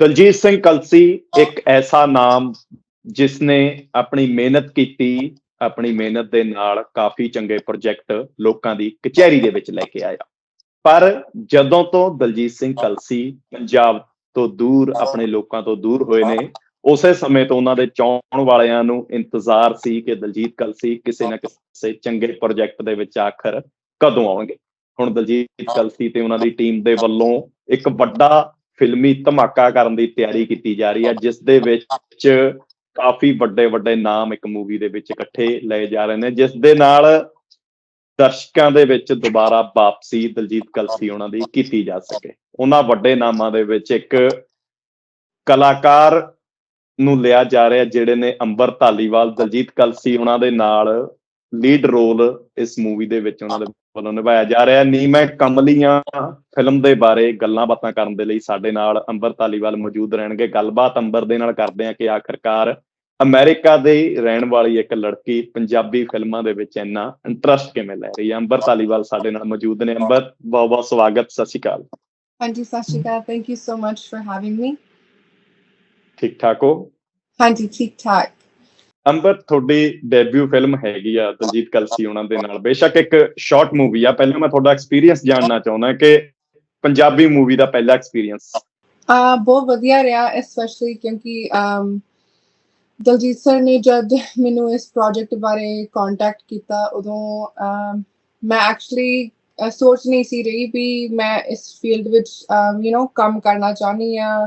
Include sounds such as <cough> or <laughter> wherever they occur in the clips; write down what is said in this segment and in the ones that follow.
ਦਲਜੀਤ ਸਿੰਘ ਕਲਸੀ ਇੱਕ ਐਸਾ ਨਾਮ ਜਿਸ ਨੇ ਆਪਣੀ ਮਿਹਨਤ ਕੀਤੀ ਆਪਣੀ ਮਿਹਨਤ ਦੇ ਨਾਲ ਕਾਫੀ ਚੰਗੇ ਪ੍ਰੋਜੈਕਟ ਲੋਕਾਂ ਦੀ ਕਚਹਿਰੀ ਦੇ ਵਿੱਚ ਲੈ ਕੇ ਆਇਆ। ਪਰ ਜਦੋਂ ਤੋਂ ਦਲਜੀਤ ਸਿੰਘ ਕਲਸੀ ਪੰਜਾਬ ਤੋਂ ਦੂਰ ਆਪਣੇ ਲੋਕਾਂ ਤੋਂ ਦੂਰ ਹੋਏ ਨੇ ਉਸੇ ਸਮੇਂ ਤੋਂ ਉਹਨਾਂ ਦੇ ਚਾਹਣ ਵਾਲਿਆਂ ਨੂੰ ਇੰਤਜ਼ਾਰ ਸੀ ਕਿ ਦਲਜੀਤ ਕਲਸੀ ਕਿਸੇ ਨਾ ਕਿਸੇ ਚੰਗੇ ਪ੍ਰੋਜੈਕਟ ਦੇ ਵਿੱਚ ਆਖਰ ਕਦੋਂ ਆਉਣਗੇ। ਹੁਣ ਦਲਜੀਤ ਕਲਸੀ ਤੇ ਉਹਨਾਂ ਦੀ ਟੀਮ ਦੇ ਵੱਲੋਂ ਇੱਕ ਵੱਡਾ ਫਿਲਮੀ ਧਮਾਕਾ ਕਰਨ ਦੀ ਤਿਆਰੀ ਕੀਤੀ ਜਾ ਰਹੀ ਹੈ ਜਿਸ ਦੇ ਵਿੱਚ ਕਾਫੀ ਵੱਡੇ ਵੱਡੇ ਨਾਮ ਇੱਕ ਮੂਵੀ ਦੇ ਵਿੱਚ ਇਕੱਠੇ ਲਏ ਜਾ ਰਹੇ ਨੇ ਜਿਸ ਦੇ ਨਾਲ ਦਰਸ਼ਕਾਂ ਦੇ ਵਿੱਚ ਦੁਬਾਰਾ ਵਾਪਸੀ ਦਲਜੀਤ ਕਲਸੀ ਉਹਨਾਂ ਦੀ ਕੀਤੀ ਜਾ ਸਕੇ। ਉਹਨਾਂ ਵੱਡੇ ਨਾਮਾਂ ਦੇ ਵਿੱਚ ਇੱਕ ਕਲਾਕਾਰ ਨੂੰ ਲਿਆ ਜਾ ਰਿਹਾ, ਜਿਹੜੇ ਨੇ ਅੰਬਰ ਧਾਲੀਵਾਲ, ਦਲਜੀਤ ਕਲਸੀ ਉਹਨਾਂ ਦੇ ਨਾਲ ਲੀਡ ਰੋਲ ਇਸ ਮੂਵੀ ਦੇ ਵਿੱਚ ਉਹਨਾਂ ਦੇ ਵੱਲੋਂ ਨਿਭਾਇਆ ਜਾ ਰਿਹਾ। ਨੀ ਮੈਂ ਕਮਲੀਆਂ ਫਿਲਮ ਦੇ ਬਾਰੇ ਗੱਲਾਂ ਬਾਤਾਂ ਕਰਨ ਦੇ ਲਈ ਸਾਡੇ ਨਾਲ ਅੰਬਰ ਧਾਲੀਵਾਲ ਮੌਜੂਦ ਰਹਿਣਗੇ। ਗੱਲਬਾਤ ਅੰਬਰ ਦੇ ਨਾਲ ਕਰਦੇ ਆ ਕਿ ਆਖਰਕਾਰ ਅਮਰੀਕਾ ਦੇ ਰਹਿਣ ਵਾਲੀ ਇੱਕ ਲੜਕੀ ਪੰਜਾਬੀ ਫਿਲਮਾਂ ਦੇ ਵਿੱਚ ਇੰਨਾ ਇੰਟਰਸਟ ਕਿਵੇਂ ਲੈ ਰਹੀ ਹੈ? ਅੰਬਰ ਧਾਲੀਵਾਲ ਸਾਡੇ ਨਾਲ ਮੌਜੂਦ ਨੇ। ਅੰਬਰ ਬਹੁਤ ਬਹੁਤ ਸਵਾਗਤ ਸਤਿ ਸ਼੍ਰੀ ਅਕਾਲ। ਹਾਂਜੀ ਸਤਿ ਸ਼੍ਰੀ ਅਕਾਲ। Thank you so much for having me ਠੀਕ ਠਾਕ ਹੋ? ਹਾਂਜੀ ਠੀਕ ਠਾਕ। ਅੰਬਰ ਤੁਹਾਡੀ ਡੈਬਿਊ ਫਿਲਮ ਹੈਗੀ ਆ ਦਲਜੀਤ ਕਲਸੀ ਉਹਨਾਂ ਦੇ ਨਾਲ। ਬੇਸ਼ੱਕ ਇੱਕ ਸ਼ਾਰਟ ਮੂਵੀ ਆ। ਪਹਿਲਾਂ ਮੈਂ ਤੁਹਾਡਾ ਐਕਸਪੀਰੀਅੰਸ ਜਾਣਨਾ ਚਾਹੁੰਦਾ ਕਿ ਪੰਜਾਬੀ ਮੂਵੀ ਦਾ ਪਹਿਲਾ ਐਕਸਪੀਰੀਅੰਸ ਆ ਬਹੁਤ ਵਧੀਆ ਰਿਹਾ ਐਸਪੈਸ਼ਲੀ ਕਿਉਂਕਿ ਦਲਜੀਤ ਸਰ ਨੇ ਜਦ ਮੈਨੂੰ ਇਸ ਪ੍ਰੋਜੈਕਟ ਬਾਰੇ ਕੰਟੈਕਟ ਕੀਤਾ ਉਦੋਂ ਮੈਂ ਐਕਚੁਅਲੀ ਸੋਚ ਨਹੀਂ ਸੀ ਰਹੀ ਵੀ ਮੈਂ ਇਸ ਫੀਲਡ ਵਿੱਚ ਯੂ نو ਕੰਮ ਕਰਨਾ ਚਾਹਨੀ ਆ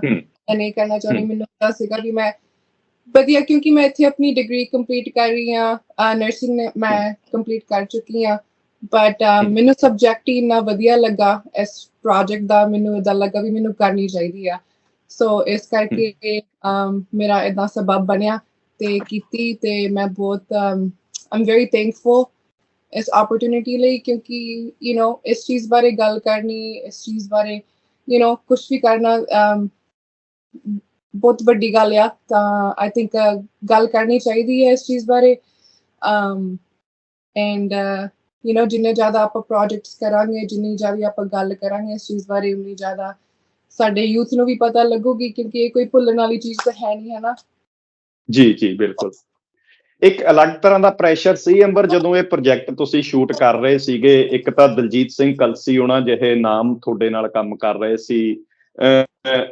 ਨਹੀਂ ਕਰਨਾ ਚਾਹਨੀ ਮੈਨੂੰ ਪਤਾ ਸੀਗਾ ਕਿ ਮੈਂ ਵਧੀਆ ਕਿਉਂਕਿ ਮੈਂ ਇੱਥੇ ਆਪਣੀ ਡਿਗਰੀ ਕੰਪਲੀਟ ਕਰ ਰਹੀ ਹਾਂ ਨਰਸਿੰਗ ਮੈਂ ਕੰਪਲੀਟ ਕਰ ਚੁੱਕੀ ਹਾਂ ਬਟ ਮੈਨੂੰ ਸਬਜੈਕਟ ਹੀ ਇੰਨਾ ਵਧੀਆ ਲੱਗਾ ਇਸ ਪ੍ਰੋਜੈਕਟ ਦਾ ਮੈਨੂੰ ਇਦਾਂ ਲੱਗਾ ਵੀ ਮੈਨੂੰ ਕਰਨੀ ਚਾਹੀਦੀ ਆ। ਸੋ ਇਸ ਕਰਕੇ ਮੇਰਾ ਇਦਾਂ ਸਬਬ ਬਣਿਆ ਤੇ ਕੀਤੀ ਤੇ ਮੈਂ ਬਹੁਤ ਆਮ ਵੈਰੀ ਥੈਂਕਫੁਲ ਇਸ ਓਪਰਚੁਨਿਟੀ ਲਈ ਕਿਉਂਕਿ ਯੂ نو ਇਸ ਚੀਜ਼ ਬਾਰੇ ਗੱਲ ਕਰਨੀ ਇਸ ਚੀਜ਼ ਬਾਰੇ ਯੂ نو ਕੁਝ ਵੀ ਕਰਨਾ ਬਹੁਤ ਵੱਡੀ ਗੱਲ ਆ, ਤਾਂ ਆਈ ਥਿੰਕ ਗੱਲ ਕਰਨੀ ਚਾਹੀਦੀ ਹੈ ਇਸ ਚੀਜ਼ ਬਾਰੇ। um ਐਂਡ ਯੂ نو ਜਿੰਨੇ ਜ਼ਿਆਦਾ ਆਪਾਂ ਪ੍ਰੋਜੈਕਟਸ ਕਰਾਂਗੇ, ਜਿੰਨੀ ਜ਼ਿਆਦਾ ਆਪਾਂ ਗੱਲ ਕਰਾਂਗੇ ਇਸ ਚੀਜ਼ ਬਾਰੇ, ਉਨੀ ਜ਼ਿਆਦਾ ਸਾਡੇ ਯੂਥ ਨੂੰ ਵੀ ਪਤਾ ਲੱਗੂਗੀ, ਕਿਉਂਕਿ ਇਹ ਕੋਈ ਭੁੱਲਣ ਵਾਲੀ ਚੀਜ਼ ਤਾਂ ਹੈ ਨਹੀਂ, ਹੈ ਨਾ? ਜੀ ਜੀ, ਬਿਲਕੁਲ। ਇੱਕ ਅਲੱਗ ਤਰ੍ਹਾਂ ਦਾ ਪ੍ਰੈਸ਼ਰ ਸੀ, ਅੰਬਰ, ਜਦੋਂ ਇਹ ਪ੍ਰੋਜੈਕਟ ਤੁਸੀਂ ਸ਼ੂਟ ਕਰ ਰਹੇ ਸੀਗੇ, ਇੱਕ ਤਾਂ ਦਲਜੀਤ ਸਿੰਘ ਕਲਸੀ ਉਹਨਾਂ ਜਿਹੇ ਨਾਮ ਤੁਹਾਡੇ ਨਾਲ ਕੰਮ ਕਰ ਰਹੇ ਸੀ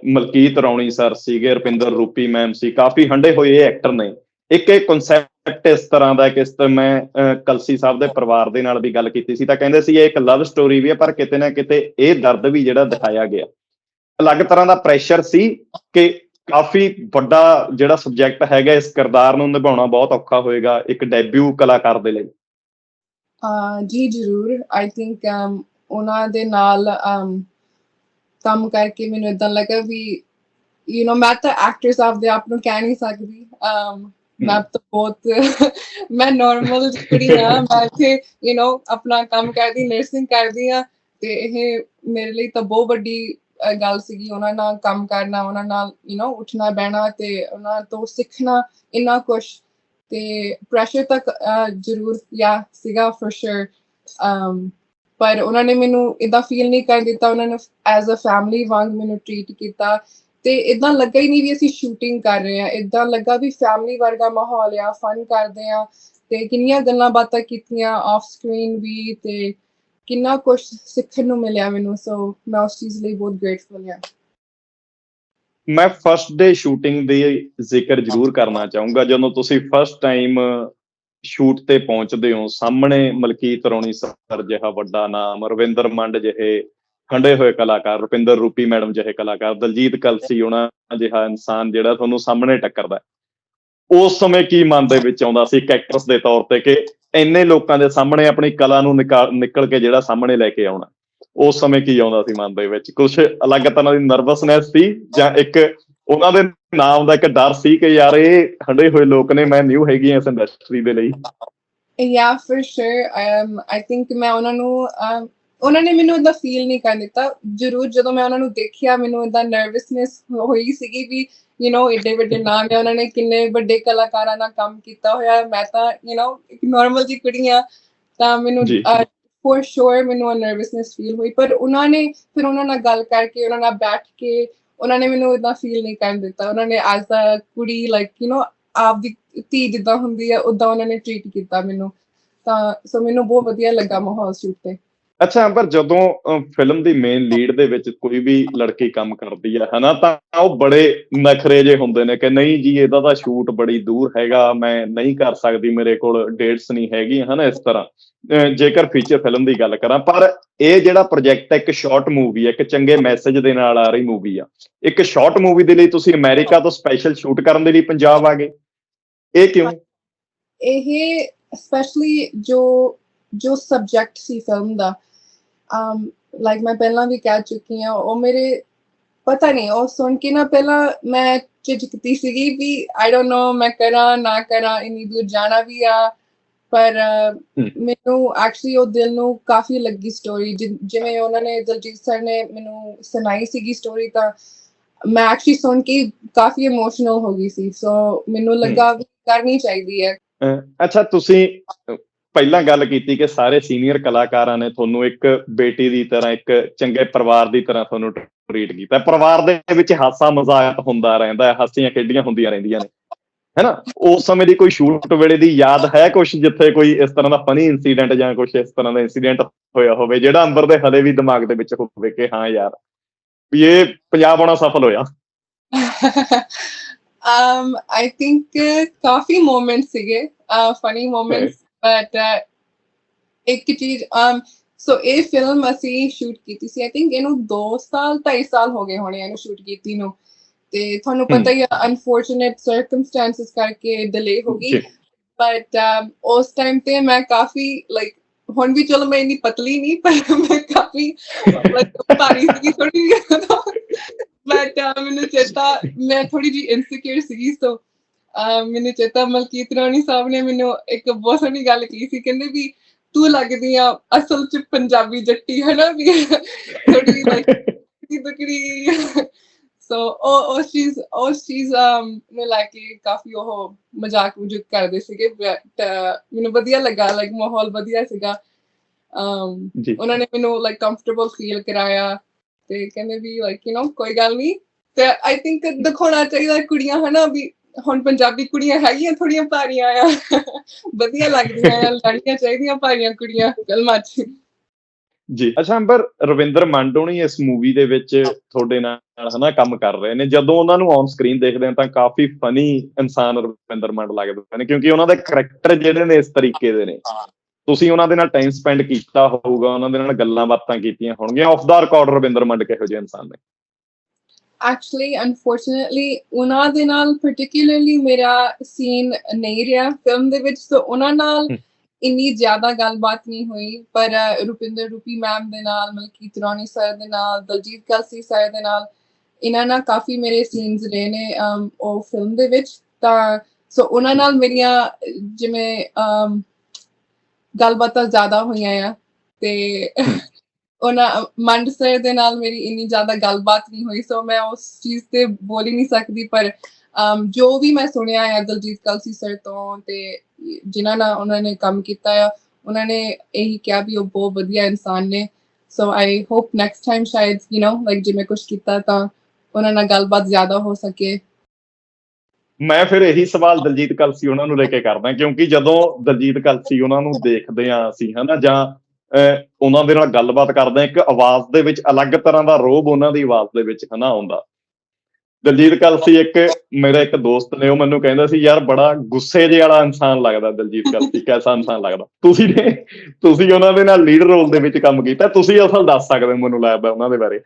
ਮਲਕੀਤ ਰੌਣੀ ਸਰ ਸੀਗੇ, ਰੁਪਿੰਦਰ ਰੂਪੀ ਮੈਮ ਸੀ, ਕਾਫੀ ਹੰਡੇ ਹੋਏ ਐਕਟਰ ਨੇ। ਇੱਕ ਇਹ ਕਨਸੈਪਟ ਇਸ ਤਰ੍ਹਾਂ ਦਾ ਕਿ ਇਸ ਤਰ੍ਹਾਂ ਮੈਂ ਕਲਸੀ ਸਾਹਿਬ ਦੇ ਪਰਿਵਾਰ ਦੇ ਨਾਲ ਵੀ ਗੱਲ ਕੀਤੀ ਸੀ, ਤਾਂ ਕਹਿੰਦੇ ਸੀ ਇਹ ਇੱਕ ਲਵ ਸਟੋਰੀ ਵੀ ਹੈ, ਪਰ ਕਿਤੇ ਨਾ ਕਿਤੇ ਇਹ ਦਰਦ ਵੀ ਜਿਹੜਾ ਦਿਖਾਇਆ ਗਿਆ। ਅਲੱਗ ਤਰ੍ਹਾਂ ਦਾ ਪ੍ਰੈਸ਼ਰ ਸੀ ਕਿ ਕਾਫੀ ਵੱਡਾ ਜਿਹੜਾ ਸਬਜੈਕਟ ਹੈਗਾ, ਇਸ ਕਿਰਦਾਰ ਨੂੰ ਨਿਭਾਉਣਾ ਬਹੁਤ ਔਖਾ ਹੋਏਗਾ, ਇੱਕ ਡੈਬਿਊ ਕਲਾਕਾਰ ਦੇ ਲਈ। ਜੀ ਜ਼ਰੂਰ। ਆਈ ਥਿੰਕ ਉਹਨਾਂ ਦੇ ਨਾਲ ਕੰਮ ਕਰਕੇ ਮੈਨੂੰ ਇਦਾਂ ਲੱਗਾ ਵੀ ਯੂ نو ਮੈਂ ਤਾਂ ਐਕਟਰਸ ਆਪਦੇ ਆਪ ਨੂੰ ਕਹਿ ਨਹੀਂ ਸਕਦੀ ਅਮ ਮੈਂ ਤਾਂ ਬਹੁਤ ਮੈਂ ਨਾਰਮਲ ਜਿਹੜੀ ਆ <laughs> ਮੈਂ ਇੱਥੇ ਯੂ نو ਆਪਣਾ ਕੰਮ ਕਰਦੀ ਨਰਸਿੰਗ ਕਰਦੀ ਆ ਤੇ ਇਹ ਮੇਰੇ ਲਈ ਤਾਂ ਬਹੁਤ ਵੱਡੀ ਗੱਲ ਸੀਗੀ ਉਹਨਾਂ ਨਾਲ ਕੰਮ ਕਰਨਾ ਉਹਨਾਂ ਨਾਲ ਯੂ نو ਉੱਠਣਾ ਬਹਿਣਾ ਤੇ ਉਹਨਾਂ ਤੋਂ ਸਿੱਖਣਾ ਇੰਨਾ ਕੁਛ। ਤੇ ਪ੍ਰੈਸ਼ਰ ਤੱਕ ਜ਼ਰੂਰ ਯਾ ਸੀਗਾ ਫॉर ਸ਼ੋਰ ਅਮ ਪਰ ਉਹਨਾਂ ਨੇ ਮੈਨੂੰ ਇਦਾਂ ਫੀਲ ਨਹੀਂ ਕਰ ਦਿੱਤਾ, ਉਹਨਾਂ ਨੇ ਐਜ਼ ਅ ਫੈਮਿਲੀ ਵਾਂਗ ਮੈਨੂੰ ਟ੍ਰੀਟ ਕੀਤਾ ਤੇ ਇਦਾਂ ਲੱਗਾ ਹੀ ਨਹੀਂ ਵੀ ਅਸੀਂ ਸ਼ੂਟਿੰਗ ਕਰ ਰਹੇ ਆ ਇਦਾਂ ਲੱਗਾ ਵੀ ਫੈਮਿਲੀ ਵਰਗਾ ਮਾਹੌਲ ਆ ਫਨ ਕਰਦੇ ਆ ਤੇ ਕਿੰਨੀਆਂ ਗੱਲਾਂ ਬਾਤਾਂ ਕੀਤੀਆਂ ਆਫ ਸਕਰੀਨ ਵੀ ਤੇ ਕਿੰਨਾ ਕੁਝ ਸਿੱਖਣ ਨੂੰ ਮਿਲਿਆ ਮੈਨੂੰ ਸੋ ਮੈਂ ਉਸ ਚੀਜ਼ ਲਈ ਬਹੁਤ ਗ੍ਰੇਟਫੁਲ ਹਾਂ। ਮੈਂ ਫਰਸਟ ਡੇ ਸ਼ੂਟਿੰਗ ਦੀ ਜ਼ਿਕਰ ਜ਼ਰੂਰ ਕਰਨਾ ਚਾਹੂੰਗਾ, ਜਦੋਂ ਤੁਸੀਂ ਫਰਸਟ ਟਾਈਮ ਸ਼ੂਟ ਤੇ ਪਹੁੰਚਦੇ ਹੋ। ਸਾਹਮਣੇ ਮਲਕੀਤ ਰੌਣੀ ਸਰ ਜਿਹਾ ਵੱਡਾ ਨਾਮ, ਰਵਿੰਦਰ ਮੰਡ ਜਿਹੇ ਖੰਡੇ ਹੋਏ ਕਲਾਕਾਰ, ਰੁਪਿੰਦਰ ਰੂਪੀ ਮੈਡਮ ਜਿਹੇ ਕਲਾਕਾਰ, ਦਲਜੀਤ ਕਲਸੀ ਉਹਨਾਂ ਜਿਹਾ ਇਨਸਾਨ ਜਿਹੜਾ ਤੁਹਾਨੂੰ ਸਾਹਮਣੇ ਟੱਕਰਦਾ ਉਸ ਸਮੇਂ ਕੀ ਮਨ ਦੇ ਵਿੱਚ ਆਉਂਦਾ ਸੀ ਇੱਕ ਐਕਟਰਸ ਦੇ ਤੌਰ ਤੇ ਕਿ ਇੰਨੇ ਲੋਕਾਂ ਦੇ ਸਾਹਮਣੇ ਆਪਣੀ ਕਲਾ ਨੂੰ ਨਿਕਾ- ਨਿਕਲ ਕੇ ਜਿਹੜਾ ਸਾਹਮਣੇ ਲੈ ਕੇ ਆਉਣਾ। ਉਸ ਸਮੇਂ ਕੀ ਆਉਂਦਾ ਸੀ ਮਨ ਦੇ ਵਿੱਚ? ਕੁਝ ਅਲੱਗ ਤਰ੍ਹਾਂ ਦੀ ਨਰਵਸਨੈਸ ਸੀ ਜਾਂ ਇੱਕ ਉਹਨਾਂ ਦੇ ਨਾਮ ਦਾ ਇੱਕ ਡਰ ਸੀ ਕਿ ਯਾਰ ਇਹ ਹੰਡੇ ਹੋਏ ਲੋਕ ਨੇ ਮੈਂ ਨਿਊ ਹੈਗੀ ਐ ਇਸ ਇੰਡਸਟਰੀ ਦੇ ਲਈ। Yeah for sure um I think ਮੈਂ ਉਹਨਾਂ ਨੂੰ um, ਉਹਨਾਂ ਨੇ ਮੈਨੂੰ ਉਹਦਾ ਫੀਲ ਨਹੀਂ ਕਰਨ ਦਿੱਤਾ। ਜ਼ਰੂਰ ਜਦੋਂ ਮੈਂ ਉਹਨਾਂ ਨੂੰ ਦੇਖਿਆ ਮੈਨੂੰ ਉਹਦਾ ਨਰਵਸਨੈਸ ਹੋਈ ਸੀਗੀ ਵੀ ਯੂ نو ਏਡੇ ਵੱਡੇ ਨਾਮ ਹੈ ਉਹਨਾਂ ਨੇ ਕਿੰਨੇ ਵੱਡੇ ਕਲਾਕਾਰਾਂ ਨਾਲ ਕੰਮ ਕੀਤਾ ਹੋਇਆ। ਮੈਂ ਤਾਂ ਯੂ نو ਇੱਕ ਨਾਰਮਲ ਜੀ ਕੁੜੀ ਆ ਤਾਂ ਮੈਨੂੰ ਫॉर ਸ਼ੋਰ ਮੈਨੂੰ ਨਰਵਸਨੈਸ ਫੀਲ ਹੋਈ। ਪਰ ਉਹਨਾਂ ਨੇ ਫਿਰ ਉਹਨਾਂ ਨਾਲ ਗੱਲ ਕਰਕੇ ਉਹਨਾਂ ਨਾਲ ਬੈਠ ਕੇ ਉਹਨਾਂ ਨੇ ਮੈਨੂੰ ਇਦਾਂ ਫੀਲ ਨਹੀਂ ਕਰਨ ਦਿੱਤਾ। ਉਹਨਾਂ ਨੇ ਐਜ਼ ਅ ਕੁੜੀ ਲਾਈਕ ਯੂ نو ਆਪਦੀ ਧੀ ਜਿੱਦਾਂ ਹੁੰਦੀ ਹੈ ਉਦਾਂ ਉਹਨਾਂ ਨੇ ਟ੍ਰੀਟ ਕੀਤਾ ਮੈਨੂੰ। ਤਾਂ ਸੋ ਮੈਨੂੰ ਬਹੁਤ ਵਧੀਆ ਲੱਗਾ ਮਾਹੌਲ ਸ਼ੂਟ ਤੇ। ਅੱਛਾ, ਪਰ ਜਦੋਂ ਫਿਲਮ ਦੀ ਮੇਨ ਲੀਡ ਦੇ ਵਿੱਚ ਕੋਈ ਵੀ ਲੜਕੀ ਕੰਮ ਕਰਦੀ ਹੈ ਹਨਾ, ਤਾਂ ਉਹ ਬੜੇ ਨਖਰੇ ਜੇ ਹੁੰਦੇ ਨੇ ਕਿ ਨਹੀਂ ਜੀ, ਇਹਦਾ ਤਾਂ ਸ਼ੂਟ ਬੜੀ ਦੂਰ ਹੈਗਾ, ਮੈਂ ਨਹੀਂ ਕਰ ਸਕਦੀ, ਮੇਰੇ ਕੋਲ ਡੇਟਸ ਨਹੀਂ ਹੈਗੀ ਹਨਾ, ਇਸ ਤਰ੍ਹਾਂ। ਜੇਕਰ ਫੀਚਰ ਫਿਲਮ ਦੀ ਗੱਲ ਕਰਾਂ, ਪਰ ਇਹ ਜਿਹੜਾ ਪ੍ਰੋਜੈਕਟ ਹੈ ਇੱਕ ਸ਼ਾਰਟ ਮੂਵੀ ਹੈ ਇੱਕ ਚੰਗੇ ਮੈਸੇਜ ਦੇ ਨਾਲ ਆ ਰਹੀ ਮੂਵੀ ਆ। ਇੱਕ ਸ਼ਾਰਟ ਮੂਵੀ ਦੇ ਲਈ ਤੁਸੀਂ ਅਮਰੀਕਾ ਤੋਂ ਸਪੈਸ਼ਲ ਸ਼ੂਟ ਕਰਨ ਦੇ ਲਈ ਪੰਜਾਬ ਆ ਗਏ। ਇਹ ਕਿਉਂ? ਇਹ ਸਪੈਸ਼ਲੀ ਜੋ ਜੋ ਸਬਜੈਕਟ ਸੀ ਫਿਲਮ ਦਾ ਲਾਈਕ ਮੈਂ ਪਹਿਲਾਂ ਵੀ ਕਹਿ ਚੁੱਕੀ ਹਾਂ ਉਹ ਮੇਰੇ ਪਤਾ ਨਹੀਂ ਉਹ ਸੁਣ ਕੇ ਨਾ ਪਹਿਲਾਂ ਮੈਂ ਝਿਜਕਦੀ ਸੀਗੀ ਵੀ ਆਈ ਡੋਨਟ ਨੋ ਮੈਂ ਕਰਾਂ ਨਾ ਕਰਾਂ ਇੰਨੀ ਦੂਰ ਜਾਣਾ ਵੀ ਆ। ਪਰ ਮੈਨੂੰ ਐਕਚੁਅਲੀ ਉਹ ਦਿਲ ਨੂੰ ਕਾਫੀ ਲੱਗੀ ਸਟੋਰੀ ਜਿਵੇਂ ਉਹਨਾਂ ਨੇ ਦਲਜੀਤ ਸਰ ਨੇ ਮੈਨੂੰ ਸੁਣਾਈ ਸੀਗੀ ਸਟੋਰੀ ਤਾਂ ਮੈਂ ਐਕਚੁਅਲੀ ਸੁਣ ਕੇ ਕਾਫੀ ਇਮੋਸ਼ਨਲ ਹੋ ਗਈ ਸੀ। ਸੋ ਮੈਨੂੰ ਲੱਗਾ ਵੀ ਕਰਨੀ ਚਾਹੀਦੀ ਹੈ। ਅੱਛਾ ਤੁਸੀਂ ਪਹਿਲਾਂ ਗੱਲ ਕੀਤੀ ਕਿ ਸਾਰੇ ਸੀਨੀਅਰ ਕਲਾਕਾਰਾਂ ਨੇ ਤੁਹਾਨੂੰ ਇੱਕ ਬੇਟੀ ਦੀ ਤਰ੍ਹਾਂ, ਇੱਕ ਚੰਗੇ ਪਰਿਵਾਰ ਦੀ ਤਰ੍ਹਾਂ ਤੁਹਾਨੂੰ ਟ੍ਰੀਟ ਕੀਤਾ। ਪਰਿਵਾਰ ਦੇ ਵਿੱਚ ਹਾਸਾ ਮਜ਼ਾਕ ਹੁੰਦਾ ਰਹਿੰਦਾ ਹੈ, ਹਾਸੀਆਂ ਖੇਡੀਆਂ ਹੁੰਦੀਆਂ ਰਹਿੰਦੀਆਂ ਨੇ। ਹੈਨਾ? ਉਸ ਸਮੇਂ ਦੀ ਕੋਈ ਸ਼ੂਟ ਵੇਲੇ ਦੀ ਯਾਦ ਹੈ ਕੁਝ ਜਿੱਥੇ ਕੋਈ ਇਸ ਤਰ੍ਹਾਂ ਦਾ ਫਨੀ ਇਨਸੀਡੈਂਟ ਜਾਂ ਕੁਝ ਇਸ ਤਰ੍ਹਾਂ ਦਾ ਇਨਸੀਡੈਂਟ ਹੋਇਆ ਹੋਵੇ, ਜਿਹੜਾ ਅੰਬਰ ਦੇ ਹਲੇ ਵੀ ਦਿਮਾਗ ਦੇ ਵਿੱਚ ਹੋਵੇ ਕਿ ਹਾਂ ਯਾਰ, ਵੀ ਇਹ ਪੰਜਾਬ ਆਉਣਾ ਸਫਲ ਹੋਇਆ। <laughs> Um i think ਕਾਫੀ ਮੋਮੈਂਟਸ ਸੀਗੇ ਫਨੀ ਮੋਮੈਂਟਸ ਬਟ ਇੱਕ ਚੀਜ਼ um ਸੋ ਇਹ ਫਿਲਮ ਅਸੀਂ ਸ਼ੂਟ ਕੀਤੀ ਸੀ ਆਈ ਥਿੰਕ ਇਹਨੂੰ 2 ਸਾਲ 2.5 ਸਾਲ ਹੋ ਗਏ ਹੋਣੇ ਇਹਨੂੰ ਸ਼ੂਟ ਕੀਤੀ ਨੂੰ। ਤੇ ਤੁਹਾਨੂੰ ਪਤਾ ਹੀ ਆ ਅਨਫੋਰਚੂਨੇਟ ਸਰਕਮਸਟੈਂਸਸ ਕਰਕੇ ਡਿਲੇ ਹੋ ਗਈ। ਬਟ ਉਸ ਟਾਈਮ ਤੇ ਮੈਂ ਕਾਫੀ ਲਾਈਕ ਹੁਣ ਵੀ ਚਲੋ ਮੈਂ ਇੰਨੀ ਪਤਲੀ ਨਹੀਂ ਪਰ ਮੈਂ ਕਾਫੀ ਭਾਰੀ ਸੀ ਥੋੜੀ ਬਟ ਮੈਨੂੰ ਚੇਤਾ ਮੈਂ ਥੋੜੀ ਜੀ ਇਨਸਿਕਿਉਰ ਸੀ ਸੋ ਮੈਨੂੰ ਚੇਤਾ ਮਲਕੀਤ ਰਾਣੀ ਸਾਹਿਬ ਨੇ ਮੈਨੂੰ ਇੱਕ ਬਹੁਤ ਸੋਹਣੀ ਗੱਲ ਕੀਤੀ ਸੀ ਕਹਿੰਦੇ ਵੀ ਤੂੰ ਲੱਗਦੀ ਆ ਅਸਲ ਚ ਪੰਜਾਬੀ ਜੱਟੀ ਹੈ ਨਾ ਵੀ ਥੋੜੀ ਲਾਈਕ ਦੁਕੜੀ ਸੋ ਉਹ ਉਸ ਚੀਜ਼ ਉਸ ਚੀਜ਼ ਨੂੰ ਲੈ ਕੇ ਕਾਫੀ ਉਹ ਮਜ਼ਾਕ ਮਜੂਕ ਕਰਦੇ ਸੀਗੇ ਬਟ ਮੈਨੂੰ ਵਧੀਆ ਲੱਗਾ ਲਾਈਕ ਮਾਹੌਲ ਵਧੀਆ ਸੀਗਾ। ਉਹਨਾਂ ਨੇ ਮੈਨੂੰ ਲਾਈਕ ਕੰਫਰਟੇਬਲ ਫੀਲ ਕਰਾਇਆ ਤੇ ਕਹਿੰਦੇ ਵੀ ਲਾਈਕ ਯੂ نو ਕੋਈ ਗੱਲ ਨਹੀਂ ਤੇ ਆਈ ਥਿੰਕ ਦਿਖਾਉਣਾ ਚਾਹੀਦਾ ਕੁੜੀਆਂ ਹਨਾ ਵੀ ਹੁਣ ਪੰਜਾਬੀ ਕੁੜੀਆਂ ਹੈਗੀਆਂ, ਥੋੜੀਆਂ ਭਾਰੀਆਂ ਆ। ਵਧੀਆ ਲੱਗਦੀਆਂ ਆ ਲੜਨੀਆਂ ਚਾਹੀਦੀਆਂ, ਭਾਰੀਆਂ ਕੁੜੀਆਂ ਫਿਲਮਾਂ 'ਚ ਜੀ। ਅੱਛਾ, ਅੰਬਰ, ਰਵਿੰਦਰ ਮੰਡੋਣੀ ਇਸ ਮੂਵੀ ਦੇ ਵਿੱਚ ਤੁਹਾਡੇ ਨਾਲ ਹਨਾ ਕੰਮ ਕਰ ਰਹੇ ਨੇ। ਜਦੋਂ ਉਹਨਾਂ ਨੂੰ ਔਨ ਸਕਰੀਨ ਦੇਖਦੇ ਹਾਂ ਤਾਂ ਕਾਫੀ ਫਨੀ ਇਨਸਾਨ ਰਵਿੰਦਰ ਮੰਡ ਲੱਗਦੇ ਨੇ, ਕਿਉਂਕਿ ਉਹਨਾਂ ਦੇ ਕੈਰੈਕਟਰ ਜਿਹੜੇ ਨੇ ਇਸ ਤਰੀਕੇ ਦੇ ਨੇ। ਤੁਸੀਂ ਉਹਨਾਂ ਦੇ ਨਾਲ ਟਾਈਮ ਸਪੈਂਡ ਕੀਤਾ ਹੋਊਗਾ, ਉਹਨਾਂ ਦੇ ਨਾਲ ਗੱਲਾਂ ਬਾਤਾਂ ਕੀਤੀਆਂ ਹੋਣਗੀਆਂ। Off the record Ravinder Mand ਕਿਹੋ ਜਿਹੇ ਇਨਸਾਨ ਨੇ? ਐਕਚੁਅਲੀ ਅਨਫੋਰਚੂਨੇਟਲੀ ਉਹਨਾਂ ਦੇ ਨਾਲ ਪਾਰਟਿਕੂਲਰਲੀ ਮੇਰਾ ਸੀਨ ਨਹੀਂ ਰਿਹਾ ਫਿਲਮ ਦੇ ਵਿੱਚ ਤਾਂ ਉਹਨਾਂ ਨਾਲ ਇੰਨੀ ਜ਼ਿਆਦਾ ਗੱਲਬਾਤ ਨਹੀਂ ਹੋਈ। ਪਰ ਰੁਪਿੰਦਰ ਰੂਪੀ ਮੈਮ ਦੇ ਨਾਲ ਮਲਕੀਤ ਰੌਣੀ ਸਰ ਦੇ ਨਾਲ ਦਲਜੀਤ ਕਲਸੀ ਸਰ ਦੇ ਨਾਲ ਇਹਨਾਂ ਨਾਲ ਕਾਫੀ ਮੇਰੇ ਸੀਨਸ ਰਹੇ ਨੇ ਉਹ ਫਿਲਮ ਦੇ ਵਿੱਚ। ਤਾਂ ਸੋ ਉਹਨਾਂ ਨਾਲ ਮੇਰੀਆਂ ਜਿਵੇਂ ਗੱਲਬਾਤਾਂ ਜ਼ਿਆਦਾ ਹੋਈਆਂ ਆ। ਤੇ ਉਹਨਾਂ ਮੰਡ ਸਰ ਦੇ ਨਾਲ ਮੇਰੀ ਇੰਨੀ ਜ਼ਿਆਦਾ ਗੱਲਬਾਤ ਨਹੀਂ ਹੋਈ ਸੋ ਮੈਂ ਉਸ ਚੀਜ਼ ਤੇ ਬੋਲ ਹੀ ਨਹੀਂ ਸਕਦੀ, ਪਰ ਜੋ ਵੀ ਮੈਂ ਸੁਣਿਆ ਹੈ ਦਲਜੀਤ ਕਲਸੀ ਸਰ ਤੋਂ ਤੇ ਜਿਨ੍ਹਾਂ ਨਾਲ ਉਹਨਾਂ ਨੇ ਕੰਮ ਕੀਤਾ ਆ, ਉਹਨਾਂ ਨੇ ਇਹੀ ਕਿਹਾ ਵੀ ਉਹ ਬਹੁਤ ਵਧੀਆ ਇਨਸਾਨ ਨੇ so I hope next time ਸ਼ਾਇਦ ਯੂ نو ਲਾਈਕ ਜਿਵੇਂ ਕੁਝ ਕੀਤਾ ਤਾਂ ਉਹਨਾਂ ਨਾਲ ਗੱਲਬਾਤ ਜ਼ਿਆਦਾ ਹੋ ਸਕੇ। ਮੈਂ ਫਿਰ ਇਹੀ ਸਵਾਲ ਦਲਜੀਤ ਕਲਸੀ ਉਹਨਾਂ ਨੂੰ ਲੈ ਕੇ ਕਰਦਾ, ਕਿਉਂਕਿ ਜਦੋਂ ਦਲਜੀਤ ਕਲਸੀ ਉਹਨਾਂ ਨੂੰ ਦੇਖਦੇ ਆ ਅਸੀਂ, ਹਨਾ, ਜਾਂ ਉਹਨਾਂ ਦੇ ਨਾਲ ਗੱਲਬਾਤ ਕਰਦੇ ਆ ਇੱਕ ਆਵਾਜ਼ ਦੇ ਵਿੱਚ ਅਲੱਗ ਤਰ੍ਹਾਂ ਦਾ ਰੋਬ ਉਹਨਾਂ ਦੀ ਆਵਾਜ਼ ਦੇ ਵਿੱਚ ਹਨਾ ਆਉਂਦਾ। ਦਲਜੀਤ ਕਲਸੀ ਇੱਕ, ਮੇਰਾ ਇੱਕ ਦੋਸਤ ਨੇ, ਉਹ ਮੈਨੂੰ ਕਹਿੰਦਾ ਸੀ, ਯਾਰ, ਬੜਾ ਗੁੱਸੇ ਜਿਹੇ ਵਾਲਾ ਇਨਸਾਨ ਲੱਗਦਾ ਦਲਜੀਤ ਕਲਸੀ ਕੈਸਾ ਇਨਸਾਨ ਲੱਗਦਾ। ਤੁਸੀਂ ਨੇ, ਤੁਸੀਂ ਉਹਨਾਂ ਦੇ ਨਾਲ ਲੀਡ ਰੋਲ ਦੇ ਵਿੱਚ ਕੰਮ ਕੀਤਾ। ਤੁਸੀਂ ਅਸਲ ਦੱਸ ਸਕਦੇ ਮੈਨੂੰ ਲੱਗਦਾ ਉਹਨਾਂ ਦੇ ਬਾਰੇ।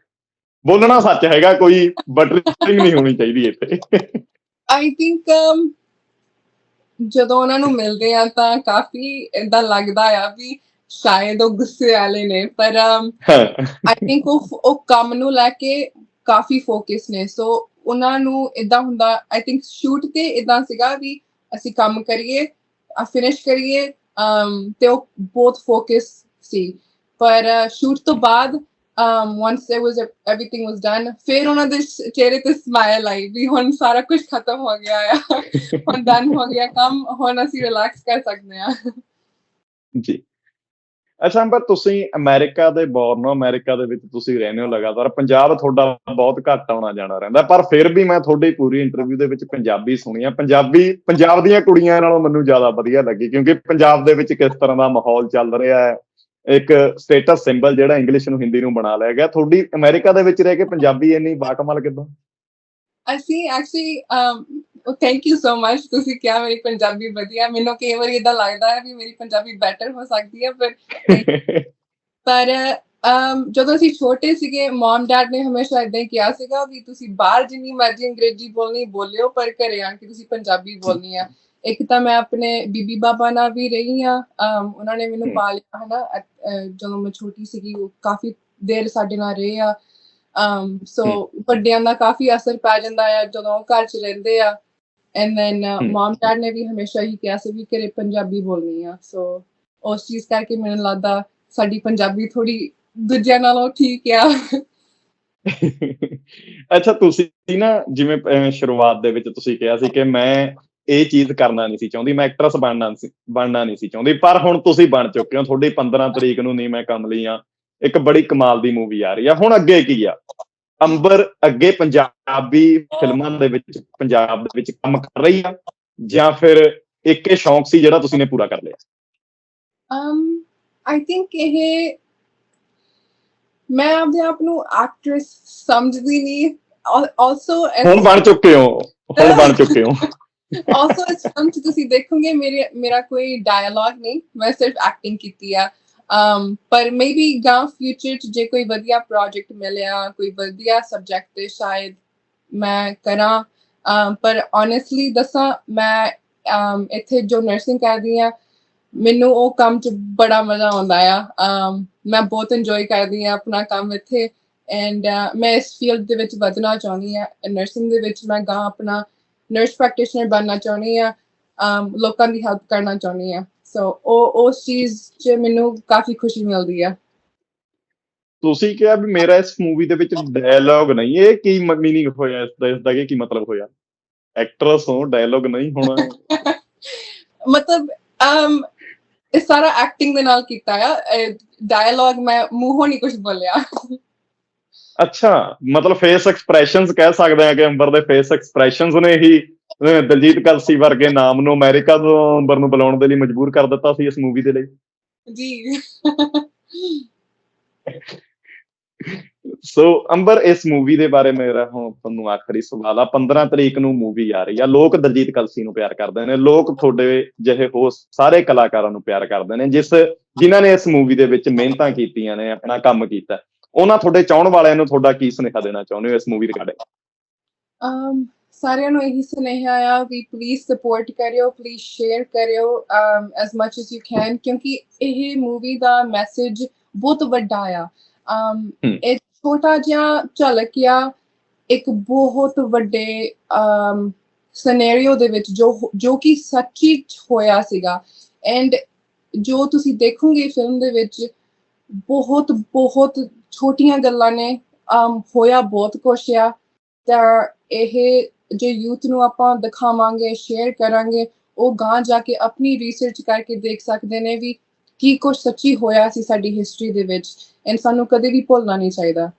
ਬੋਲਣਾ ਸੱਚ ਹੈਗਾ, ਕੋਈ ਬਟਰਿੰਗ ਨਹੀਂ ਹੋਣੀ ਚਾਹੀਦੀ ਇੱਥੇ। ਆਈ ਥਿੰਕ um, ਜਦੋਂ ਉਹਨਾਂ ਨੂੰ ਮਿਲਦੇ ਆ ਤਾਂ ਕਾਫੀ ਇਦਾਂ ਲੱਗਦਾ ਆ ਵੀ ਸ਼ਾਇਦ ਉਹ ਗੁੱਸੇ ਵਾਲੇ ਨੇ ਪਰ ਆਈ ਥਿੰਕ ਉਹ ਉਹ ਕੰਮ ਨੂੰ ਲੈ ਕੇ ਕਾਫੀ ਫੋਕਸ ਨੇ। ਸੋ ਉਹਨਾਂ ਨੂੰ ਇਦਾਂ ਹੁੰਦਾ ਆਈ ਥਿੰਕ ਸ਼ੂਟ ਤੇ ਇਦਾਂ ਸੀਗਾ ਵੀ ਅਸੀਂ ਕੰਮ ਕਰੀਏ ਫਿਨਿਸ਼ ਕਰੀਏ ਤੇ ਉਹ ਬਹੁਤ ਫੋਕਸ ਸੀ। ਪਰ ਸ਼ੂਟ ਤੋਂ ਬਾਅਦ um once there was a, everything was done ਫਿਰ ਉਹਨਾਂ ਦੇ ਚਿਹਰੇ ਤੇ ਸਮਾਈਲ ਆਈ ਵੀ ਹੁਣ ਸਾਰਾ ਕੁਝ ਖਤਮ ਹੋ ਗਿਆ ਆ। ਹੁਣ ਡਨ ਹੋ ਗਿਆ ਕੰਮ ਹੁਣ ਅਸੀਂ ਰਿਲੈਕਸ ਕਰ ਸਕਦੇ ਆ ਜੀ। ਅੱਛਾ, ਅੰਬਰ ਤੁਸੀਂ ਅਮਰੀਕਾ ਦੇ ਬੋਰਨ ਹੋ, ਅਮਰੀਕਾ ਦੇ ਵਿੱਚ ਤੁਸੀਂ ਰਹਿੰਦੇ ਹੋ ਲਗਾਤਾਰ, ਪੰਜਾਬ ਤੁਹਾਡਾ ਬਹੁਤ ਘੱਟ ਆਉਣਾ ਜਾਣਾ ਰਹਿੰਦਾ, ਪਰ ਫਿਰ ਵੀ ਮੈਂ ਤੁਹਾਡੀ ਪੂਰੀ ਇੰਟਰਵਿਊ ਦੇ ਵਿੱਚ ਪੰਜਾਬੀ ਸੁਣੀ ਆ, ਪੰਜਾਬੀ, ਪੰਜਾਬ ਦੀਆਂ ਕੁੜੀਆਂ ਨਾਲੋਂ ਮੈਨੂੰ ਜ਼ਿਆਦਾ ਵਧੀਆ ਲੱਗੀ, ਕਿਉਂਕਿ ਪੰਜਾਬ ਦੇ ਵਿੱਚ ਕਿਸ ਤਰ੍ਹਾਂ ਦਾ ਮਾਹੌਲ ਚੱਲ ਰਿਹਾ ਹੈ, ਇੱਕ ਸਟੇਟਸ ਸਿੰਬਲ ਜਿਹੜਾ ਇੰਗਲਿਸ਼ ਨੂੰ ਹਿੰਦੀ ਨੂੰ ਬਣਾ ਲਿਆ ਗਿਆ, ਤੁਹਾਡੀ ਅਮਰੀਕਾ ਦੇ ਵਿੱਚ ਰਹਿ ਕੇ ਪੰਜਾਬੀ ਇੰਨੀ ਬਾਕਮਾਲ ਕਿਦਾਂ? ਅਸੀਂ actually um thank you so much ਤੁਸੀਂ ਕਿਹਾ ਮੇਰੀ ਪੰਜਾਬੀ ਵਧੀਆ ਮੈਨੂੰ ਕਈ ਵਾਰੀ ਇਦਾਂ ਲੱਗਦਾ ਹੈ ਵੀ ਮੇਰੀ ਪੰਜਾਬੀ ਬੈਟਰ ਹੋ ਸਕਦੀ ਹੈ <laughs> ਪਰ ਪਰ ਜਦੋਂ ਅਸੀਂ ਛੋਟੇ ਸੀਗੇ ਮਮ ਡੈਡ ਨੇ ਹਮੇਸ਼ਾ ਇਦਾਂ ਹੀ ਕਿਹਾ ਸੀਗਾ ਵੀ ਤੁਸੀਂ ਬਾਹਰ ਜਿੰਨੀ ਮਰਜ਼ੀ ਅੰਗਰੇਜ਼ੀ ਬੋਲਣੀ ਬੋਲਿਓ ਪਰ ਘਰੇ ਆ ਕੇ ਤੁਸੀਂ ਪੰਜਾਬੀ ਬੋਲਣੀ ਆ। ਇੱਕ ਤਾਂ ਮੈਂ ਆਪਣੇ ਬੀਬੀ ਬਾਬਾ ਨਾਲ ਵੀ ਰਹੀ ਆ ਉਹਨਾਂ ਨੇ ਮੈਨੂੰ। ਪਾਲਿਆ ਹਨਾ ਅ, ਜਦੋਂ ਮੈਂ ਛੋਟੀ ਸੀਗੀ ਉਹ ਕਾਫੀ ਦੇਰ ਸਾਡੇ ਨਾਲ ਰਹੇ ਆ so ਵੱਡਿਆਂ ਦਾ ਕਾਫੀ ਅਸਰ ਪੈ ਜਾਂਦਾ ਆ ਜਦੋਂ ਉਹ ਘਰ ਚ ਰਹਿੰਦੇ ਆ। And then. ਮਮ ਡੈਡ ਨੇ ਵੀ ਹਮੇਸ਼ਾ ਹੀ ਕਿਹਾ ਸੀ ਵੀ ਘਰੇ ਪੰਜਾਬੀ ਬੋਲਣੀ ਆ। ਸੋ ਉਸ ਚੀਜ਼ ਕਰਕੇ ਮੈਨੂੰ ਲੱਗਦਾ ਸਾਡੀ ਪੰਜਾਬੀ ਥੋੜੀ ਦੂਜਿਆਂ ਨਾਲੋਂ ਠੀਕ ਆ। <laughs> ਅੱਛਾ ਤੁਸੀਂ ਨਾ ਜਿਵੇਂ ਸ਼ੁਰੂਆਤ ਦੇ ਵਿੱਚ ਤੁਸੀਂ ਕਿਹਾ ਸੀ ਕਿ ਮੈਂ ਇਹ ਚੀਜ਼ ਕਰਨਾ ਨਹੀਂ ਸੀ ਚਾਹੁੰਦੀ ਮੈਂ ਐਕਟਰਸ ਬਣਨਾ ਸੀ ਬਣਨਾ ਨਹੀਂ ਸੀ ਚਾਹੁੰਦੀ ਪਰ ਹੁਣ ਤੁਸੀਂ ਬਣ ਚੁੱਕੇ ਹੋ। ਤੁਹਾਡੀ 15 ਤਰੀਕ ਨੂੰ ਨਹੀਂ ਮੈਂ ਕਮਲੀ ਆ। ਇੱਕ ਬੜੀ ਕਮਾਲ ਦੀ ਮੂਵੀ ਆ ਰਹੀ ਆ। ਹੁਣ ਅੱਗੇ ਕੀ ਆ? ਅੰਬਰ ਅੱਗੇ ਪੰਜਾਬੀ ਫਿਲਮਾਂ ਦੇ ਵਿੱਚ ਪੰਜਾਬ ਦੇ ਵਿੱਚ ਕੰਮ ਕਰ ਰਹੀ ਆ ਜਾਂ ਫਿਰ ਇੱਕ ਇਹ ਸ਼ੌਂਕ ਸੀ ਜਿਹੜਾ ਤੁਸੀਂ ਨੇ ਪੂਰਾ ਕਰ ਲਿਆ? um i think ਇਹ ਮੈਂ ਆਪਣੇ ਆਪ ਨੂੰ ਐਕਟ੍ਰੈਸ ਸਮਝਦੀ ਨਹੀਂ ਆਲਸੋ ਹੁਣ ਬਣ ਚੁੱਕੇ ਹੋ ਹੁਣ ਬਣ ਚੁੱਕੇ ਹੋ। ਆਲਸੋ ਇਸ ਫਿਲਮ ਚ ਤੁਸੀਂ ਦੇਖੋਗੇ ਮੇਰੇ ਮੇਰਾ ਕੋਈ ਡਾਇਲੌਗ ਨਹੀਂ ਮੈਂ ਸਿਰਫ ਐਕਟਿੰਗ ਕੀਤੀ ਆ। Um ਪਰ ਮੇਬੀ ਗਾਂ ਫਿਊਚਰ ਚ ਜੇ ਕੋਈ ਵਧੀਆ ਪ੍ਰੋਜੈਕਟ ਮਿਲਿਆ, ਕੋਈ ਵਧੀਆ ਸਬਜੈਕਟ ਤੇ ਸ਼ਾਇਦ ਮੈਂ ਕਰਾਂ। um, ਪਰ ਓਨੈਸਟਲੀ ਦੱਸਾਂ, ਮੈਂ um, ਇੱਥੇ ਜੋ ਨਰਸਿੰਗ ਕਰਦੀ ਆ ਮੈਨੂੰ ਉਹ ਕੰਮ ਚ ਬੜਾ ਮਜ਼ਾ ਆਉਂਦਾ ਆ। um, ਮੈਂ ਬਹੁਤ ਇੰਜੋਏ ਕਰਦੀ ਆ ਆਪਣਾ ਕੰਮ ਇੱਥੇ ਐਂਡ uh, ਮੈਂ ਇਸ ਫੀਲਡ ਦੇ ਵਿੱਚ ਵਧਣਾ ਚਾਹੁੰਦੀ ਆ ਨਰਸਿੰਗ ਦੇ ਵਿੱਚ ਮੈਂ ਗਾਂ ਆਪਣਾ ਨਰਸ ਪ੍ਰੈਕਟੀਸ਼ਨਰ ਬਣਨਾ ਚਾਹੁੰਦੀ ਆ ਲੋਕਾਂ ਦੀ ਹੈਲਪ ਕਰਨਾ ਚਾਹੁੰਦੀ ਆ ਸੋ ਉਹ ਉਸ ਚੀਜ਼ 'ਚ ਮੈਨੂੰ ਕਾਫੀ ਖੁਸ਼ੀ ਮਿਲਦੀ ਆ। ਤੁਸੀਂ ਕਿਹਾ ਵੀ ਮੇਰਾ ਇਸ ਮੂਵੀ ਦੇ ਵਿੱਚ ਡਾਇਲੌਗ ਨਹੀਂ ਇਹ ਕੀ ਮੀਨਿੰਗ ਹੋਇਆ ਇਸ ਦਾ ਇਸ ਦਾ ਕੀ ਮਤਲਬ ਹੋਇਆ? ਐਕਟਰਸ ਹੋ ਡਾਇਲੌਗ ਨਹੀਂ ਹੋਣਾ। <laughs> ਮਤਲਬ um, ਇਹ ਸਾਰਾ ਐਕਟਿੰਗ ਦੇ ਨਾਲ ਕੀਤਾ ਆ। ਡਾਇਲੌਗ ਮੈਂ ਮੂੰਹੋਂ ਨਹੀਂ ਕੁਝ ਬੋਲਿਆ। ਅੱਛਾ ਮਤਲਬ ਫੇਸ ਐਕਸਪ੍ਰੈਸ਼ਨਸ ਕਹਿ ਸਕਦੇ ਆ ਕਿ ਅੰਬਰ ਦੇ ਫੇਸ ਐਕਸਪ੍ਰੈਸ਼ਨਸ ਨੇ ਹੀ ਦਲਜੀਤ ਕਲਸੀ ਵਰਗੇ ਨਾਮ ਨੂੰ ਅਮਰੀਕਾ ਤੋਂ ਅੰਬਰ ਨੂੰ ਬੁਲਾਉਣ ਦੇ ਲਈ ਮਜਬੂਰ ਕਰ ਦਿੱਤਾ ਸੀ ਇਸ ਮੂਵੀ ਦੇ ਲਈ। ਜੀ। ਸੋ ਅੰਬਰ ਇਸ ਮੂਵੀ ਦੇ ਬਾਰੇ ਮੇਰਾ ਹੁਣ ਤੁਹਾਨੂੰ ਆਖਰੀ ਸਵਾਲ ਆ। 15 ਤਰੀਕ ਨੂੰ ਮੂਵੀ ਆ ਰਹੀ ਆ। ਲੋਕ ਦਲਜੀਤ ਕਲਸੀ ਨੂੰ ਪਿਆਰ ਕਰਦੇ ਨੇ। ਲੋਕ ਤੁਹਾਡੇ ਜਿਹੇ ਹੋ ਸਾਰੇ ਕਲਾਕਾਰਾਂ ਨੂੰ ਪਿਆਰ ਕਰਦੇ ਨੇ ਜਿਸ ਜਿਨ੍ਹਾਂ ਨੇ ਇਸ ਮੂਵੀ ਦੇ ਵਿੱਚ ਮਿਹਨਤਾਂ ਕੀਤੀਆਂ ਨੇ ਆਪਣਾ ਕੰਮ ਕੀਤਾ। ਉਹਨਾਂ ਤੁਹਾਡੇ ਚਾਹਣ ਵਾਲਿਆਂ ਨੂੰ ਤੁਹਾਡਾ ਕੀ ਸੁਨੇਹਾ ਦੇਣਾ ਚਾਹੁੰਦੇ ਹੋ ਇਸ ਮੂਵੀ ਰਿਗਾਰਡਿੰਗ ਸਾਰਿਆਂ ਨੂੰ ਇਹੀ ਸੁਨੇਹਾ ਆ ਵੀ ਪਲੀਜ਼ ਸਪੋਰਟ ਕਰਿਓ ਪਲੀਜ਼ ਸ਼ੇਅਰ ਕਰਿਓ um, as much as you can ਕਿਉਂਕਿ ਇਹ ਮੂਵੀ ਦਾ ਮੈਸੇਜ ਬਹੁਤ ਵੱਡਾ ਆ। Um। ਇਹ ਛੋਟਾ ਜਿਹਾ ਝਲਕਿਆ ਇੱਕ ਬਹੁਤ ਵੱਡੇ um, ਸਿਨੈਰੀਓ ਦੇ ਵਿੱਚ ਜੋ ਜੋ ਕਿ ਸੱਚੀ ਹੋਇਆ ਸੀਗਾ। ਐਂਡ ਜੋ ਤੁਸੀਂ ਦੇਖੋਗੇ ਫਿਲਮ ਦੇ ਵਿੱਚ ਬਹੁਤ ਬਹੁਤ ਛੋਟੀਆਂ ਗੱਲਾਂ ਨੇ। Um, ਹੋਇਆ ਬਹੁਤ ਕੁਛ ਆ। ਤਾਂ ਇਹ ਜੇ ਯੂਥ ਨੂੰ ਆਪਾਂ ਦਿਖਾਵਾਂਗੇ ਸ਼ੇਅਰ ਕਰਾਂਗੇ ਉਹ ਗਾਂ ਜਾ ਕੇ ਆਪਣੀ ਰਿਸਰਚ ਕਰਕੇ ਦੇਖ ਸਕਦੇ ਨੇ ਵੀ ਕੀ ਕੁਝ ਸੱਚੀ ਹੋਇਆ ਸੀ ਸਾਡੀ ਹਿਸਟਰੀ ਦੇ ਵਿੱਚ ਐਂਡ ਸਾਨੂੰ ਕਦੇ ਵੀ ਭੁੱਲਣਾ ਨਹੀਂ ਚਾਹੀਦਾ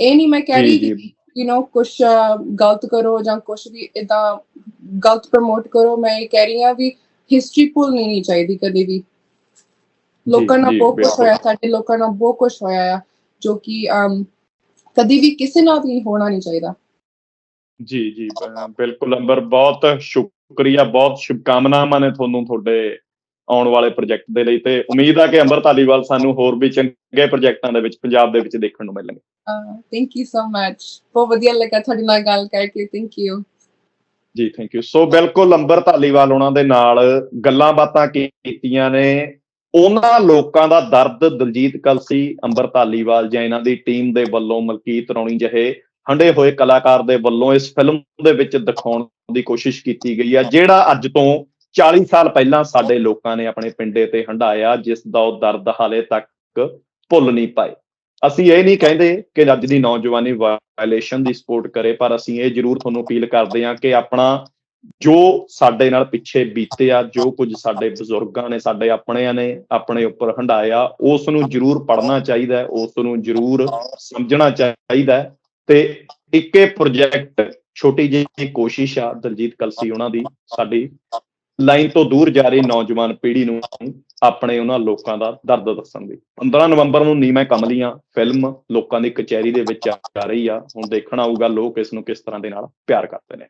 ਇਹ ਨਹੀਂ ਮੈਂ ਕਹਿ ਰਹੀ ਕਿ। ਯੂ نو ਕੁਝ ਗਲਤ ਕਰੋ ਜਾਂ ਕੁਝ ਵੀ ਇਦਾਂ ਗਲਤ ਪ੍ਰਮੋਟ ਕਰੋ ਮੈਂ ਇਹ ਕਹਿ ਰਹੀ ਹਾਂ ਵੀ ਹਿਸਟਰੀ ਭੁੱਲਣੀ ਨਹੀਂ ਚਾਹੀਦੀ ਕਦੇ ਵੀ ਲੋਕਾਂ ਨਾਲ ਬਹੁਤ ਕੁਝ। ਹੋਇਆ ਸਾਡੇ ਲੋਕਾਂ ਨਾਲ ਬਹੁਤ ਕੁਝ ਹੋਇਆ ਜੋ ਕਿ ਕਦੀ ਵੀ ਕਿਸੇ ਨਾਲ ਵੀ ਹੋਣਾ ਨਹੀਂ ਚਾਹੀਦਾ ਜੀ ਜੀ ਬਿਲਕੁਲ ਅੰਬਰ ਬਹੁਤ ਸ਼ੁਕਰੀਆ ਬਹੁਤ ਸ਼ੁਭਕਾਮਨਾਵਾਂ ਨੇ ਤੁਹਾਨੂੰ ਤੁਹਾਡੇ ਆਉਣ ਵਾਲੇ ਪ੍ਰੋਜੈਕਟ ਦੇ ਲਈ ਤੇ ਉਮੀਦ ਆ ਕਿ ਅੰਬਰ ਧਾਲੀਵਾਲ ਸਾਨੂੰ ਹੋਰ ਵੀ ਚੰਗੇ ਪ੍ਰੋਜੈਕਟਾਂ ਦੇ ਵਿੱਚ ਪੰਜਾਬ ਦੇ ਵਿੱਚ ਦੇਖਣ ਨੂੰ ਮਿਲਣਗੇ। ਥੈਂਕ ਯੂ ਸੋ ਮਚ ਬਹੁਤ ਵਧੀਆ ਲੱਗਾ ਤੁਹਾਡੇ ਨਾਲ ਗੱਲ ਕਰਕੇ thank you ji thank you so ਬਿਲਕੁਲ ਅੰਬਰ ਧਾਲੀਵਾਲ ਉਹਨਾਂ ਦੇ ਨਾਲ ਗੱਲਾਂ ਬਾਤਾਂ ਕੀਤੀਆਂ ਨੇ। ਉਹਨਾਂ ਲੋਕਾਂ ਦਾ ਦਰਦ ਦਲਜੀਤ ਕਲਸੀ ਅੰਬਰ ਧਾਲੀਵਾਲ ਜਾਂ ਇਹਨਾਂ ਦੀ ਟੀਮ ਦੇ ਵੱਲੋਂ ਮਲਕੀਤ ਰੌਣੀ ਜਿਹੇ। ਹੰਡੇ ਹੋਏ ਕਲਾਕਾਰ ਦੇ ਵੱਲੋਂ ਇਸ ਫਿਲਮ ਦੇ ਵਿੱਚ ਦਿਖਾਉਣ ਦੀ ਕੋਸ਼ਿਸ਼ ਕੀਤੀ ਗਈ ਹੈ, ਜਿਹੜਾ ਅੱਜ ਤੋਂ 40 ਸਾਲ ਪਹਿਲਾਂ ਸਾਡੇ ਲੋਕਾਂ ਨੇ ਆਪਣੇ ਪਿੰਡੇ ਤੇ ਹੰਡਾਇਆ, ਜਿਸ ਦਾ ਉਹ ਦਰਦ ਹਾਲੇ ਤੱਕ ਭੁੱਲ ਨਹੀਂ ਪਾਏ। ਅਸੀਂ ਇਹ ਨਹੀਂ ਕਹਿੰਦੇ ਕਿ ਅੱਜ ਦੀ ਨੌਜਵਾਨੀ ਵਾਇਲੇਸ਼ਨ ਦੀ ਸਪੋਰਟ ਕਰੇ, ਪਰ ਅਸੀਂ ਇਹ ਜ਼ਰੂਰ ਤੁਹਾਨੂੰ ਅਪੀਲ ਕਰਦੇ ਹਾਂ ਕਿ ਆਪਣਾ ਜੋ ਸਾਡੇ ਨਾਲ ਪਿੱਛੇ ਬੀਤਿਆ, ਜੋ ਕੁਝ ਸਾਡੇ ਬਜ਼ੁਰਗਾਂ ਨੇ, ਸਾਡੇ ਆਪਣਿਆਂ ਨੇ ਆਪਣੇ ਉੱਪਰ ਹੰਡਾਇਆ, ਉਸ ਨੂੰ ਜ਼ਰੂਰ ਪੜ੍ਹਨਾ ਚਾਹੀਦਾ ਹੈ, ਉਸ ਨੂੰ ਜ਼ਰੂਰ ਸਮਝਣਾ ਚਾਹੀਦਾ ਹੈ। ਤੇ ਇੱਕੇ ਪ੍ਰੋਜੈਕਟ ਛੋਟੀ ਜਿਹੀ ਕੋਸ਼ਿਸ਼ ਆ ਦਲਜੀਤ ਕਲਸੀ ਉਹਨਾਂ ਦੀ, ਸਾਡੀ। ਲਾਈਨ ਤੋਂ ਦੂਰ ਜਾ ਰਹੀ ਨੌਜਵਾਨ ਪੀੜ੍ਹੀ ਨੂੰ ਆਪਣੇ ਉਹਨਾਂ ਲੋਕਾਂ ਦਾ ਦਰਦ ਦੱਸਣ ਦੀ। 15 ਨਵੰਬਰ ਨੂੰ ਨੀਮੈ ਕਮਲੀਆਂ ਫਿਲਮ ਲੋਕਾਂ ਦੀ ਕਚਹਿਰੀ ਦੇ ਵਿੱਚ ਆ ਰਹੀ ਆ। ਹੁਣ ਦੇਖਣਾ ਹੋਊਗਾ ਲੋਕ ਇਸ ਨੂੰ ਕਿਸ ਤਰ੍ਹਾਂ ਦੇ ਨਾਲ ਪਿਆਰ ਕਰਦੇ ਨੇ।